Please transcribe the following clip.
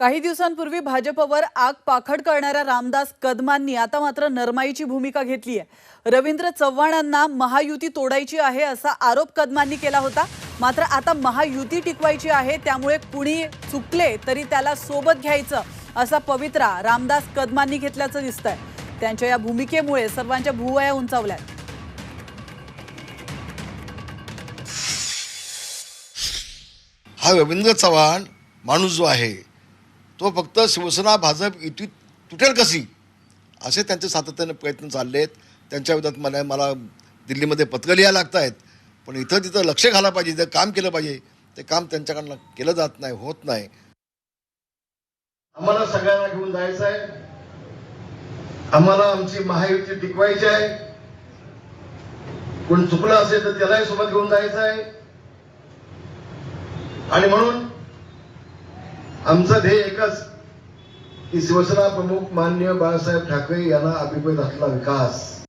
काही दिवसांपूर्वी भाजपवर आग पाखड करणाऱ्या रामदास कदमांनी आता मात्र नरमाईची भूमिका घेतली आहे. रवींद्र चव्हाणांना महायुती तोडायची आहे असा आरोप कदमांनी केला होता. मात्र आता महायुती टिकवायची आहे त्यामुळे कुणी चुकले तरी त्याला सोबत घ्यायचं असा पवित्रा रामदास कदमांनी घेतल्याचं दिसतंय. त्यांच्या या भूमिकेमुळे सर्वांच्या भुवया उंचावल्या हा रवींद्र चव्हाण माणूस जो आहे तो फक्त शिवसेना भाजप युती तुटेल कशी? असे त्यांचे सातत्याने प्रयत्न चालले आहेत त्यांच्या विरोधात मला मला दिल्लीमध्ये पत्र लिहायला लागत आहेत पण इथं तिथं लक्ष घाला पाहिजे इथं काम केलं पाहिजे ते काम त्यांच्याकडनं केलं जात नाही होत नाही. आम्हाला सगळ्यांना घेऊन जायचं आहे आम्हाला आमची महायुती टिकवायची आहे. कोण चुकलं असेल तर त्यालाही सोबत घेऊन जायचं आहे आणि म्हणून आमचं ध्येय एकच. की शिवसेना प्रमुख मान्य बाळासाहेब ठाकरे यांना अभिप्रेत असलेला विकास.